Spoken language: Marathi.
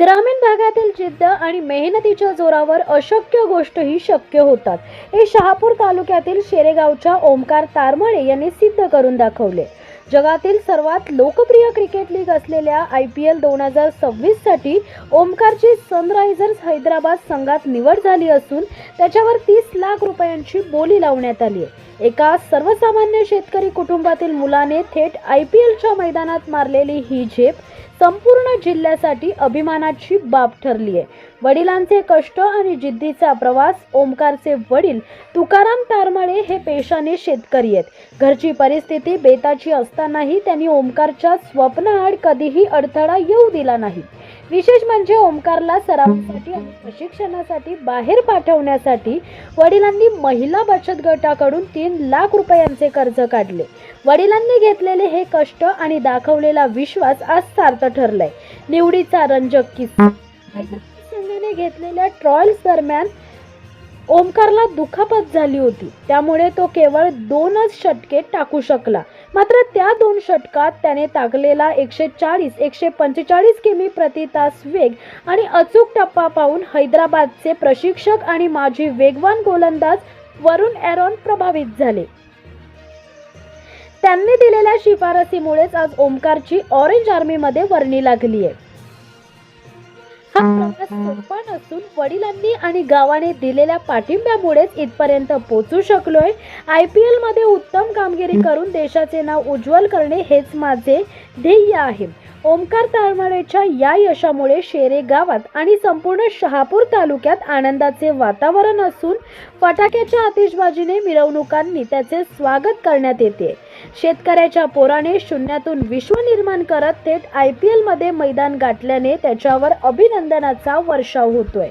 ग्रामीण भागातील जिद्द आणि मेहनतीच्या जोरावर अशक्य गोष्टही शक्य होतात. हे शहापूर तालुक्यातील शेरेगावच्या ओमकार तारमळे यांनी सिद्ध करून दाखवले. जगातील सर्वात लोकप्रिय क्रिकेट लीग असलेल्या आय पी एल दोन हजार सव्वीससाठी ओमकारची सनरायझर्स हैदराबाद संघात निवड झाली असून त्याच्यावर तीस लाख रुपयांची बोली लावण्यात आली आहे. एका सर्वसामान्य शेतकरी कुटुंबातील मुलाने थेट आय पी एलच्या मैदानात मारलेली ही झेप संपूर्ण जिल्ह्यासाठी अभिमानाची बाब ठरली आहे. वडिलांचे कष्ट आणि जिद्दीचा प्रवास ओमकारचे वडील तुकाराम तारमाळे हे पेशाने शेतकरी आहेत. घरची परिस्थिती बेताची असतानाही त्यांनी ओमकारच्या स्वप्नाआड कधीही अडथळा येऊ दिला नाही. विशेष म्हणजे ओमकारला सरावासाठी आणि प्रशिक्षणासाठी बाहेर पाठवण्यासाठी वडिलांनी महिला बचत गटाकडून तीन लाख रुपयांचे कर्ज काढले. वडिलांनी घेतलेले हे कष्ट आणि दाखवलेला विश्वास आज सार्थ ठरलाय. निवडीचा रंजक किस्सा. संघाने घेतलेल्या ट्रॉयल्स दरम्यान ओमकारला दुखापत झाली होती. त्यामुळे तो केवळ दोनच षटके टाकू शकला. मात्र त्या दोन षटकात त्याने टाकलेला एकशे चाळीस एकशे पंचेचाळीस किमी प्रति तास वेग आणि अचूक टप्पा पाहून हैदराबादचे प्रशिक्षक आणि माजी वेगवान गोलंदाज वरुण एरॉन प्रभावित झाले. त्यांनी दिलेल्या शिफारसीमुळेच आज ओमकारची ऑरेंज आर्मीमध्ये वर्णी लागली आहे हा प्रवास सोपा नसून वडिलांनी आणि गावाने दिलेल्या पाठिंब्यामुळेच इथपर्यंत पोचू शकलोय. आय पी एलमध्ये उत्तम कामगिरी करून देशाचे नाव उज्ज्वल करणे हेच माझे ध्येय आहे. ओमकार तारमाळेच्या या यशामुळे शेरे गावात आणि संपूर्ण शहापूर तालुक्यात आनंदाचे वातावरण असून फटाक्याच्या आतिषबाजीने मिरवणुकांनी त्याचे स्वागत करण्यात येते. शेतकऱ्याच्या पोराने शून्यातून विश्व निर्माण करत थेट आय पी एलमध्ये मैदान गाठल्याने त्याच्यावर अभिनंदनाचा वर्षाव होतोय.